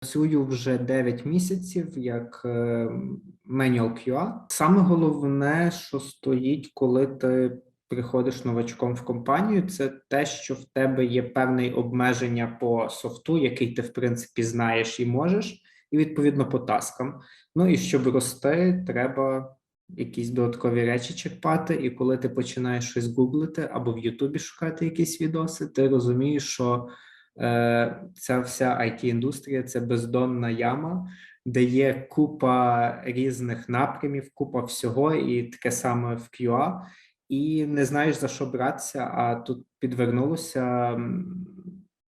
Працюю вже 9 місяців як е, manual QA. Саме головне, що стоїть, коли ти приходиш новачком в компанію, це те, що в тебе є певне обмеження по софту, який ти в принципі знаєш і можеш, і відповідно по таскам. Ну і щоб рости, треба якісь додаткові речі черпати. І коли ти починаєш щось гуглити або в Ютубі шукати якісь відоси, ти розумієш, що ця вся IT-індустрія це бездонна яма, де є купа різних напрямів, купа всього, і таке саме в QA, і не знаєш за що братися. А тут підвернулося,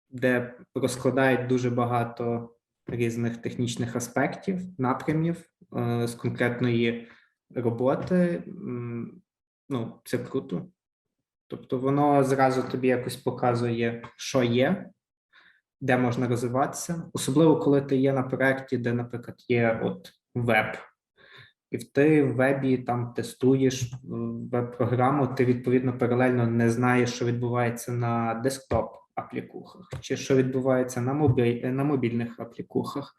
де розкладають дуже багато різних технічних аспектів, напрямів е, з конкретної роботи. Ну, це круто. Тобто воно зразу тобі якось показує, що є, де можна розвиватися, особливо коли ти є на проєкті, де, наприклад, є от веб, і ти в вебі там тестуєш е, веб-програму, ти відповідно паралельно не знаєш, що відбувається на десктоп аплікухах, чи що відбувається на, мобіль, на мобільних аплікухах.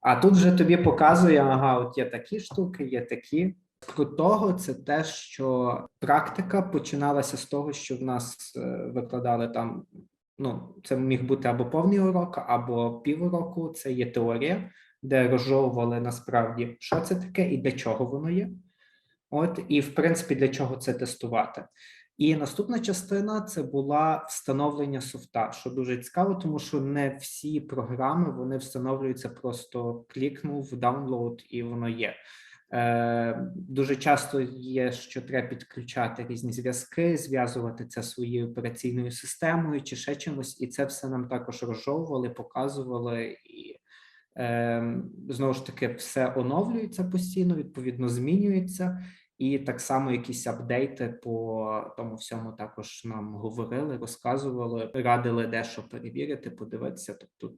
А тут вже тобі показує, ага, от є такі штуки, є такі. Крутого це те, що практика починалася з того, що в нас е, викладали там. Ну, це міг бути або повний урок, або півроку. Це є теорія, де розжовували насправді, що це таке і для чого воно є. От, і в принципі, для чого це тестувати. І наступна частина це була встановлення софта, що дуже цікаво, тому що не всі програми вони встановлюються просто клікнув, download і воно є. Е, Дуже часто є, що треба підключати різні зв'язки, зв'язувати це своєю операційною системою чи ще чимось, і це все нам також розжовували, показували, і е, знову ж таки все оновлюється постійно, відповідно, змінюється. І так само якісь апдейти по тому всьому також нам говорили, розказували, радили дещо перевірити, подивитися. Тобто,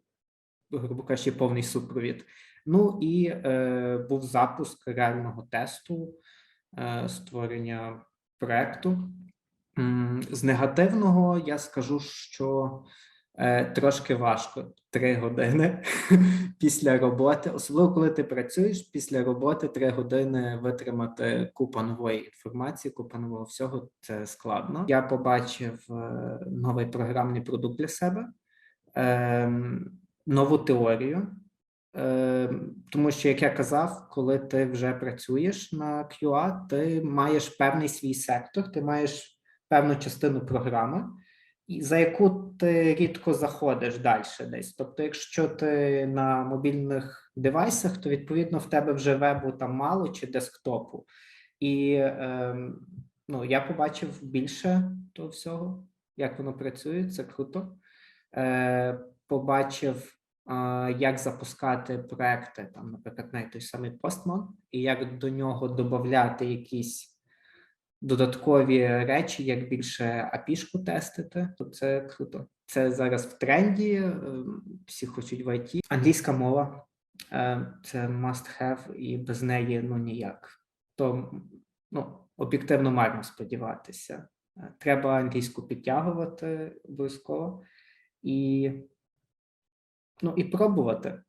грубо кажучи, повний супровід. Ну і е, був запуск реального тесту е, створення проекту. З негативного я скажу, що е, трошки важко три години після роботи, особливо коли ти працюєш після роботи, три години витримати купа нової інформації, купа нового всього це складно. Я побачив е, новий програмний продукт для себе, ем, нову теорію. Е, Тому що, як я казав, коли ти вже працюєш на QA, ти маєш певний свій сектор, ти маєш певну частину програми, за яку ти рідко заходиш далі десь. Тобто, якщо ти на мобільних девайсах, то відповідно в тебе вже вебу там мало чи десктопу. І е, ну, я побачив більше того всього, як воно працює, це круто. Е, Побачив як запускати проекти, там, наприклад, навіть той самий Postman, і як до нього додати якісь додаткові речі, як більше API-шку тестити, то це круто. Це зараз в тренді, е, всі хочуть в IT. Англійська мова е, це must have, і без неї ну ніяк. То ну, об'єктивно марно сподіватися. Е, Треба англійську підтягувати обов'язково і Ну і пробувати.